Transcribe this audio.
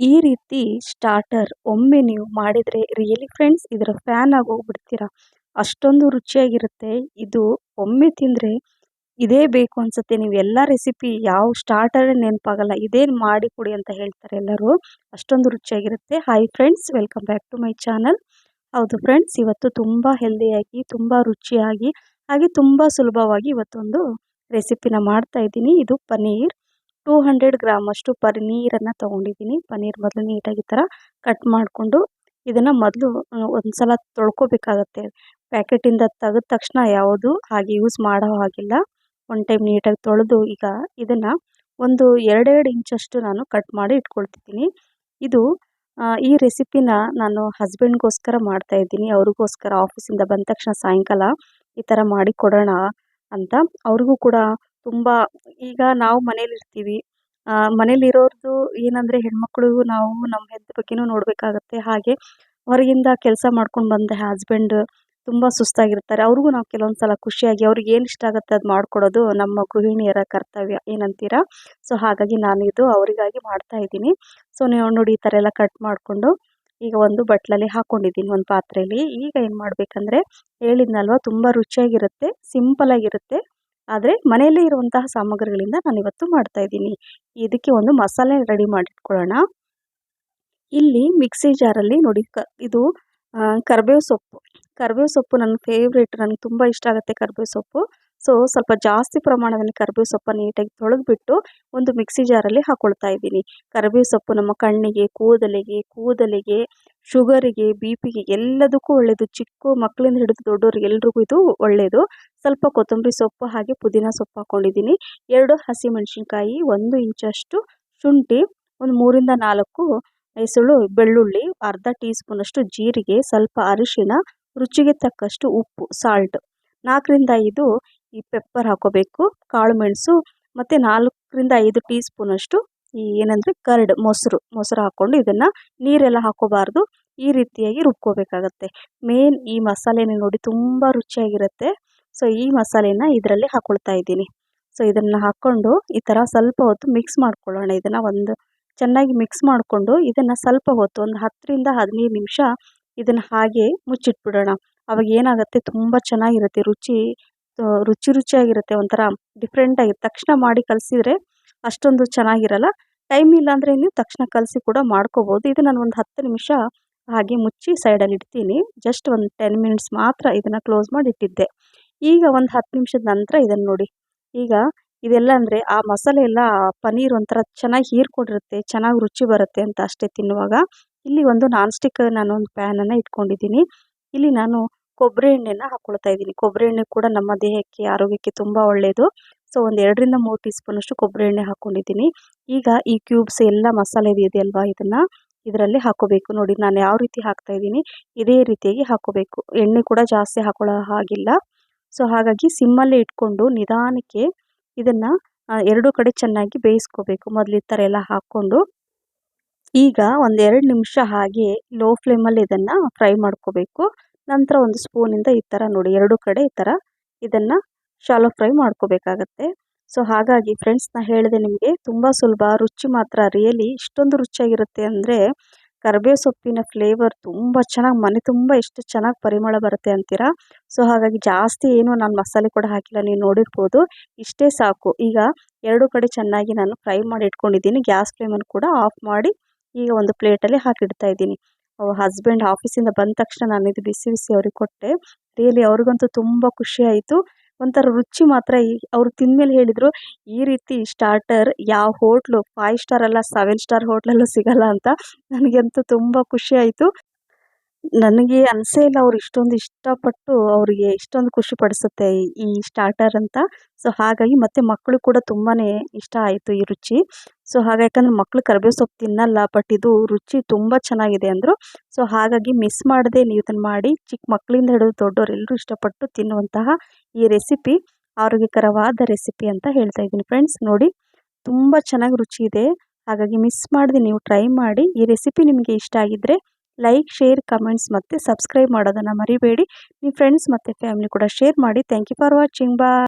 ಈ ರೀತಿ ಸ್ಟಾರ್ಟರ್ ಒಮ್ಮೆ ನೀವು ಮಾಡಿದರೆ ರಿಯಲಿ ಫ್ರೆಂಡ್ಸ್ ಇದರ ಫ್ಯಾನ್ ಆಗಿ ಹೋಗ್ಬಿಡ್ತೀರಾ ಅಷ್ಟೊಂದು ರುಚಿಯಾಗಿರುತ್ತೆ. ಇದು ಒಮ್ಮೆ ತಿಂದರೆ ಇದೇ ಬೇಕು ಅನಿಸುತ್ತೆ. ನೀವು ಎಲ್ಲ ರೆಸಿಪಿ ಯಾವ ಸ್ಟಾರ್ಟರ್ ನೆನಪಾಗಲ್ಲ. ಇದೇನು ಮಾಡಿ ಕೊಡಿ ಅಂತ ಹೇಳ್ತಾರೆ ಎಲ್ಲರೂ. ಅಷ್ಟೊಂದು ರುಚಿಯಾಗಿರುತ್ತೆ. Hi friends welcome back to my channel ಹೌದು ಫ್ರೆಂಡ್ಸ್ ಇವತ್ತು ತುಂಬ ಹೆಲ್ದಿಯಾಗಿ ತುಂಬ ರುಚಿಯಾಗಿ, ಹಾಗೆ ತುಂಬ ಸುಲಭವಾಗಿ ಇವತ್ತೊಂದು ರೆಸಿಪಿನ ಮಾಡ್ತಾ ಇದ್ದೀನಿ. ಇದು ಪನ್ನೀರ್. ಟೂ ಹಂಡ್ರೆಡ್ ಗ್ರಾಮ್ ಅಷ್ಟು ಪನ್ನೀರನ್ನು ತೊಗೊಂಡಿದ್ದೀನಿ. ಪನ್ನೀರ್ ಮೊದಲು ನೀಟಾಗಿ ಈ ಥರ ಕಟ್ ಮಾಡಿಕೊಂಡು ಇದನ್ನು ಮೊದಲು ಒಂದು ಸಲ ತೊಳ್ಕೊಬೇಕಾಗತ್ತೆ. ಪ್ಯಾಕೆಟಿಂದ ತೆಗೆದ ತಕ್ಷಣ ಯಾವುದು ಹಾಗೆ ಯೂಸ್ ಮಾಡೋ ಹಾಗಿಲ್ಲ. ಒನ್ ಟೈಮ್ ನೀಟಾಗಿ ತೊಳೆದು ಈಗ ಇದನ್ನು ಒಂದು ಎರಡೆರಡು ಇಂಚಷ್ಟು ನಾನು ಕಟ್ ಮಾಡಿ ಇಟ್ಕೊಳ್ತಿದ್ದೀನಿ. ಇದು ಈ ರೆಸಿಪಿನ ನಾನು ಹಸ್ಬೆಂಡ್ಗೋಸ್ಕರ ಮಾಡ್ತಾ ಇದ್ದೀನಿ. ಅವ್ರಿಗೋಸ್ಕರ ಆಫೀಸಿಂದ ಬಂದ ತಕ್ಷಣ ಸಾಯಂಕಾಲ ಈ ಥರ ಮಾಡಿ ಕೊಡೋಣ ಅಂತ. ಅವ್ರಿಗೂ ಕೂಡ ತುಂಬ ಈಗ ನಾವು ಮನೇಲಿರ್ತೀವಿ ಮನೇಲಿರೋರ್ದು ಏನಂದರೆ ಹೆಣ್ಮಕ್ಳು ನಾವು ನಮ್ಮ ಹೆಲ್ತ್ ಬಗ್ಗೆನೂ ನೋಡಬೇಕಾಗತ್ತೆ. ಹಾಗೆ ಹೊರಗಿಂದ ಕೆಲಸ ಮಾಡ್ಕೊಂಡು ಬಂದ ಹಸ್ಬೆಂಡ್ ತುಂಬ ಸುಸ್ತಾಗಿರ್ತಾರೆ. ಅವ್ರಿಗೂ ನಾವು ಕೆಲವೊಂದು ಸಲ ಖುಷಿಯಾಗಿ ಅವ್ರಿಗೆ ಏನು ಇಷ್ಟ ಆಗುತ್ತೆ ಅದು ಮಾಡಿಕೊಡೋದು ನಮ್ಮ ಗೃಹಿಣಿಯರ ಕರ್ತವ್ಯ ಏನಂತೀರಾ? ಸೊ ಹಾಗಾಗಿ ನಾನು ಇದು ಅವರಿಗಾಗಿ ಮಾಡ್ತಾ ಇದ್ದೀನಿ. ಸೊ ನೀವು ನೋಡಿ ಈ ಥರ ಎಲ್ಲ ಕಟ್ ಮಾಡಿಕೊಂಡು ಈಗ ಒಂದು ಬಟ್ಲಲ್ಲಿ ಹಾಕ್ಕೊಂಡಿದ್ದೀನಿ ಒಂದು ಪಾತ್ರೆಯಲ್ಲಿ ಈಗ ಏನು ಮಾಡಬೇಕಂದ್ರೆ ಹೇಳಿದ್ನಲ್ವ, ತುಂಬ ರುಚಿಯಾಗಿರುತ್ತೆ ಸಿಂಪಲಾಗಿರುತ್ತೆ ಆದರೆ ಮನೆಯಲ್ಲೇ ಇರುವಂತಹ ಸಾಮಗ್ರಿಗಳಿಂದ ನಾನು ಇವತ್ತು ಮಾಡ್ತಾ ಇದ್ದೀನಿ. ಇದಕ್ಕೆ ಒಂದು ಮಸಾಲೆ ರೆಡಿ ಮಾಡಿಟ್ಕೊಳ್ಳೋಣ. ಇಲ್ಲಿ ಮಿಕ್ಸಿ ಜಾರಲ್ಲಿ ನೋಡಿ ಕ, ಇದು ಕರಿಬೇವು ಸೊಪ್ಪು. ಕರಿಬೇವು ಸೊಪ್ಪು ನನ್ನ ಫೇವ್ರೇಟ್ ನನಗೆ ತುಂಬ ಇಷ್ಟ ಆಗುತ್ತೆ ಕರಿಬೇವು ಸೊಪ್ಪು. ಸೊ ಸ್ವಲ್ಪ ಜಾಸ್ತಿ ಪ್ರಮಾಣದಲ್ಲಿ ಕರಿಬೇವು ಸೊಪ್ಪು ನೀಟಾಗಿ ತೊಳೆದ್ಬಿಟ್ಟು ಒಂದು ಮಿಕ್ಸಿ ಜಾರಲ್ಲಿ ಹಾಕ್ಕೊಳ್ತಾ ಇದ್ದೀನಿ. ಕರಿಬೇವು ಸೊಪ್ಪು ನಮ್ಮ ಕಣ್ಣಿಗೆ, ಕೂದಲಿಗೆ ಕೂದಲಿಗೆ, ಶುಗರಿಗೆ ಬಿ ಪಿಗೆ ಎಲ್ಲದಕ್ಕೂ ಒಳ್ಳೆಯದು ಚಿಕ್ಕ ಮಕ್ಕಳಿಂದ ಹಿಡಿದು ದೊಡ್ಡವ್ರಿಗೆ ಎಲ್ರಿಗೂ ಇದು ಒಳ್ಳೆಯದು ಸ್ವಲ್ಪ ಕೊತ್ತಂಬರಿ ಸೊಪ್ಪು ಹಾಗೆ ಪುದೀನ ಸೊಪ್ಪು ಹಾಕ್ಕೊಂಡಿದ್ದೀನಿ ಎರಡು ಹಸಿಮೆಣಸಿನ್ಕಾಯಿ, ಒಂದು ಇಂಚಷ್ಟು ಶುಂಠಿ, ಒಂದು ಮೂರಿಂದ ನಾಲ್ಕು ಹೆಸಳು ಬೆಳ್ಳುಳ್ಳಿ, ಅರ್ಧ ಟೀ ಸ್ಪೂನಷ್ಟು ಜೀರಿಗೆ, ಸ್ವಲ್ಪ ಅರಿಶಿನ, ರುಚಿಗೆ ತಕ್ಕಷ್ಟು ಉಪ್ಪು ಸಾಲ್ಟ್ ನಾಲ್ಕರಿಂದ ಐದು ಈ ಪೆಪ್ಪರ್ ಹಾಕೋಬೇಕು, ಕಾಳು ಮೆಣಸು, ಮತ್ತು ನಾಲ್ಕರಿಂದ ಐದು ಟೀ ಸ್ಪೂನಷ್ಟು ಈ ಏನಂದರೆ ಕರ್ಡ್ ಮೊಸರು ಮೊಸರು ಹಾಕ್ಕೊಂಡು ಇದನ್ನು ನೀರೆಲ್ಲ ಹಾಕೋಬಾರ್ದು. ಈ ರೀತಿಯಾಗಿ ರುಬ್ಕೋಬೇಕಾಗತ್ತೆ. ಮೇನ್ ಈ ಮಸಾಲೆನೇ ನೋಡಿ ತುಂಬ ರುಚಿಯಾಗಿರುತ್ತೆ. ಸೊ ಈ ಮಸಾಲೆನ ಇದರಲ್ಲಿ ಹಾಕ್ಕೊಳ್ತಾ ಇದ್ದೀನಿ. ಸೊ ಇದನ್ನು ಹಾಕ್ಕೊಂಡು ಈ ಥರ ಸ್ವಲ್ಪ ಹೊತ್ತು ಮಿಕ್ಸ್ ಮಾಡ್ಕೊಳ್ಳೋಣ. ಇದನ್ನು ಒಂದು ಚೆನ್ನಾಗಿ ಮಿಕ್ಸ್ ಮಾಡಿಕೊಂಡು ಇದನ್ನು ಸ್ವಲ್ಪ ಹೊತ್ತು ಒಂದು ಹತ್ತರಿಂದ ಹದಿನೈದು ನಿಮಿಷ ಇದನ್ನು ಹಾಗೆ ಮುಚ್ಚಿಟ್ಬಿಡೋಣ. ಅವಾಗ ಏನಾಗುತ್ತೆ? ತುಂಬ ಚೆನ್ನಾಗಿರುತ್ತೆ ರುಚಿ. ರುಚಿ ರುಚಿಯಾಗಿರುತ್ತೆ, ಒಂಥರ ಡಿಫ್ರೆಂಟಾಗಿ ತಕ್ಷಣ ಮಾಡಿ ಕಲಿಸಿದ್ರೆ ಅಷ್ಟೊಂದು ಚೆನ್ನಾಗಿರಲ್ಲ. ಟೈಮ್ ಇಲ್ಲ ಅಂದರೆ ನೀವು ತಕ್ಷಣ ಕಲಸಿ ಕೂಡ ಮಾಡ್ಕೋಬೋದು. ಇದು ನಾನು ಒಂದು ಹತ್ತು ನಿಮಿಷ ಹಾಗೆ ಮುಚ್ಚಿ ಸೈಡಲ್ಲಿ ಇಡ್ತೀನಿ. ಜಸ್ಟ್ ಒಂದು ಟೆನ್ ಮಿನಿಟ್ಸ್ ಮಾತ್ರ ಇದನ್ನು ಕ್ಲೋಸ್ ಮಾಡಿ ಇಟ್ಟಿದ್ದೆ. ಈಗ ಒಂದು ಹತ್ತು ನಿಮಿಷದ ನಂತರ ಇದನ್ನು ನೋಡಿ. ಈಗ ಇದೆಲ್ಲ ಅಂದರೆ ಆ ಮಸಾಲೆ ಎಲ್ಲ ಪನ್ನೀರ್ ಒಂಥರ ಚೆನ್ನಾಗಿ ಹೀರ್ಕೊಂಡಿರುತ್ತೆ ಚೆನ್ನಾಗಿ ರುಚಿ ಬರುತ್ತೆ ಅಂತ ಅಷ್ಟೇ ತಿನ್ನುವಾಗ. ಇಲ್ಲಿ ಒಂದು ನಾನ್ ಸ್ಟಿಕ್ ನಾನು ಒಂದು ಪ್ಯಾನನ್ನು ಇಟ್ಕೊಂಡಿದ್ದೀನಿ. ಇಲ್ಲಿ ನಾನು ಕೊಬ್ಬರಿ ಎಣ್ಣೆನ ಹಾಕ್ಕೊಳ್ತಾ ಇದ್ದೀನಿ. ಕೊಬ್ಬರಿ ಎಣ್ಣೆ ಕೂಡ ನಮ್ಮ ದೇಹಕ್ಕೆ, ಆರೋಗ್ಯಕ್ಕೆ ತುಂಬ ಒಳ್ಳೆಯದು ಸೊ ಒಂದು ಎರಡರಿಂದ ಮೂರು ಟೀ ಸ್ಪೂನಷ್ಟು ಕೊಬ್ಬರಿ ಎಣ್ಣೆ ಹಾಕ್ಕೊಂಡಿದ್ದೀನಿ ಈಗ ಈ ಕ್ಯೂಬ್ಸ್ ಎಲ್ಲ ಮಸಾಲೆ ಇದೆಯಲ್ವಾ ಇದನ್ನು ಇದರಲ್ಲಿ ಹಾಕೋಬೇಕು. ನೋಡಿ, ನಾನು ಯಾವ ರೀತಿ ಹಾಕ್ತಾ ಇದ್ದೀನಿ. ಇದೇ ರೀತಿಯಾಗಿ ಹಾಕೋಬೇಕು. ಎಣ್ಣೆ ಕೂಡ ಜಾಸ್ತಿ ಹಾಕೊಳ್ಳೋ ಹಾಗಿಲ್ಲ. ಸೊ ಹಾಗಾಗಿ ಸಿಮ್ಮಲ್ಲೇ ಇಟ್ಕೊಂಡು ನಿಧಾನಕ್ಕೆ ಇದನ್ನು ಎರಡು ಕಡೆ ಚೆನ್ನಾಗಿ ಬೇಯಿಸ್ಕೋಬೇಕು. ಮೊದಲು ಈ ಥರ ಎಲ್ಲ ಹಾಕ್ಕೊಂಡು. ಈಗ ಒಂದೆರಡು ನಿಮಿಷ ಹಾಗೆ ಲೋ ಫ್ಲೇಮಲ್ಲಿ ಇದನ್ನು ಫ್ರೈ ಮಾಡ್ಕೋಬೇಕು. ನಂತರ ಒಂದು ಸ್ಪೂನಿಂದ ಈ ಥರ ನೋಡಿ, ಎರಡು ಕಡೆ ಈ ಥರ ಇದನ್ನು ಶಾಲೋ ಫ್ರೈ ಮಾಡ್ಕೋಬೇಕಾಗತ್ತೆ. ಸೊ ಹಾಗಾಗಿ ಫ್ರೆಂಡ್ಸ್ ನಾ ಹೇಳಿದೆ ನಿಮಗೆ ತುಂಬ ಸುಲಭ, ರುಚಿ ಮಾತ್ರ ರಿಯಲಿ ಇಷ್ಟೊಂದು ರುಚಿಯಾಗಿರುತ್ತೆ ಅಂದರೆ ಕರಿಬೇವು ಸೊಪ್ಪಿನ ಫ್ಲೇವರ್ ತುಂಬ ಚೆನ್ನಾಗಿ, ಮನೆ ತುಂಬ ಎಷ್ಟು ಚೆನ್ನಾಗಿ ಪರಿಮಳ ಬರುತ್ತೆ ಅಂತೀರಾ? ಸೊ ಹಾಗಾಗಿ ಜಾಸ್ತಿ ಏನು ನಾನು ಮಸಾಲೆ ಕೂಡ ಹಾಕಿಲ್ಲ, ನೀವು ನೋಡಿರ್ಬೋದು. ಇಷ್ಟೇ ಸಾಕು. ಈಗ ಎರಡು ಕಡೆ ಚೆನ್ನಾಗಿ ನಾನು ಫ್ರೈ ಮಾಡಿ ಇಟ್ಕೊಂಡಿದ್ದೀನಿ. ಗ್ಯಾಸ್ ಫ್ಲೇಮನ್ನು ಕೂಡ ಆಫ್ ಮಾಡಿ ಈಗ ಒಂದು ಪ್ಲೇಟಲ್ಲಿ ಹಾಕಿಡ್ತಾ ಇದ್ದೀನಿ. ಹಸ್ಬೆಂಡ್ ಆಫೀಸಿಂದ ಬಂದ ತಕ್ಷಣ ನಾನು ಇದು ಬಿಸಿ ಬಿಸಿ ಅವ್ರಿಗೆ ಕೊಟ್ಟೆ. ರಿಯಲಿ ಅವ್ರಿಗಂತೂ ತುಂಬ ಖುಷಿ ಆಯಿತು. ಒಂಥರ ರುಚಿ ಮಾತ್ರ ಈ ಅವ್ರು ತಿಂದಮೇಲೆ ಹೇಳಿದರು, ಈ ರೀತಿ ಸ್ಟಾರ್ಟರ್ ಯಾವ ಹೋಟ್ಲು ಫೈವ್ ಸ್ಟಾರ್ ಅಲ್ಲ ಸೆವೆನ್ ಸ್ಟಾರ್ ಹೋಟ್ಲಲ್ಲೂ ಸಿಗಲ್ಲ ಅಂತ ನನಗಂತೂ ತುಂಬ ಖುಷಿ ಆಯಿತು. ನನಗೆ ಅನಿಸೇ ಇಲ್ಲ ಅವ್ರು ಇಷ್ಟೊಂದು ಇಷ್ಟಪಟ್ಟು ಅವರಿಗೆ ಇಷ್ಟೊಂದು ಖುಷಿ ಪಡಿಸುತ್ತೆ ಈ ಸ್ಟಾರ್ಟರ್ ಅಂತ. ಸೊ ಹಾಗಾಗಿ ಮತ್ತು ಮಕ್ಕಳು ಕೂಡ ತುಂಬಾ ಇಷ್ಟ ಆಯಿತು ಈ ರುಚಿ. ಸೊ ಯಾಕಂದ್ರೆ ಮಕ್ಕಳು ಕರಿಬೇವು ಸೊಪ್ಪು ತಿನ್ನಲ್ಲ ಬಟ್ ಇದು ರುಚಿ ತುಂಬ ಚೆನ್ನಾಗಿದೆ ಅಂದರು. ಸೊ ಹಾಗಾಗಿ ಮಿಸ್ ಮಾಡದೆ ನೀವು ಇದನ್ನು ಮಾಡಿ. ಚಿಕ್ಕ ಮಕ್ಕಳಿಂದ ಹಿಡಿದು ದೊಡ್ಡವರು ಎಲ್ಲರೂ ಇಷ್ಟಪಟ್ಟು ತಿನ್ನುವಂತಹ ಈ ರೆಸಿಪಿ ಆರೋಗ್ಯಕರವಾದ ರೆಸಿಪಿ ಅಂತ ಹೇಳ್ತಾ ಇದ್ದೀನಿ ಫ್ರೆಂಡ್ಸ್ ನೋಡಿ, ತುಂಬ ಚೆನ್ನಾಗಿ ರುಚಿ ಇದೆ. ಹಾಗಾಗಿ ಮಿಸ್ ಮಾಡದೆ ನೀವು ಟ್ರೈ ಮಾಡಿ. ಈ ರೆಸಿಪಿ ನಿಮಗೆ ಇಷ್ಟ ಆಗಿದ್ದರೆ ಲೈಕ್ ಶೇರ್ ಕಮೆಂಟ್ಸ್ ಮತ್ತು ಸಬ್ಸ್ಕ್ರೈಬ್ ಮಾಡೋದನ್ನು ಮರಿಬೇಡಿ. ನಿಮ್ಮ ಫ್ರೆಂಡ್ಸ್ ಮತ್ತು ಫ್ಯಾಮಿಲಿ ಕೂಡ ಶೇರ್ ಮಾಡಿ. ಥ್ಯಾಂಕ್ ಯು ಫಾರ್ ವಾಚಿಂಗ್ ಬಾ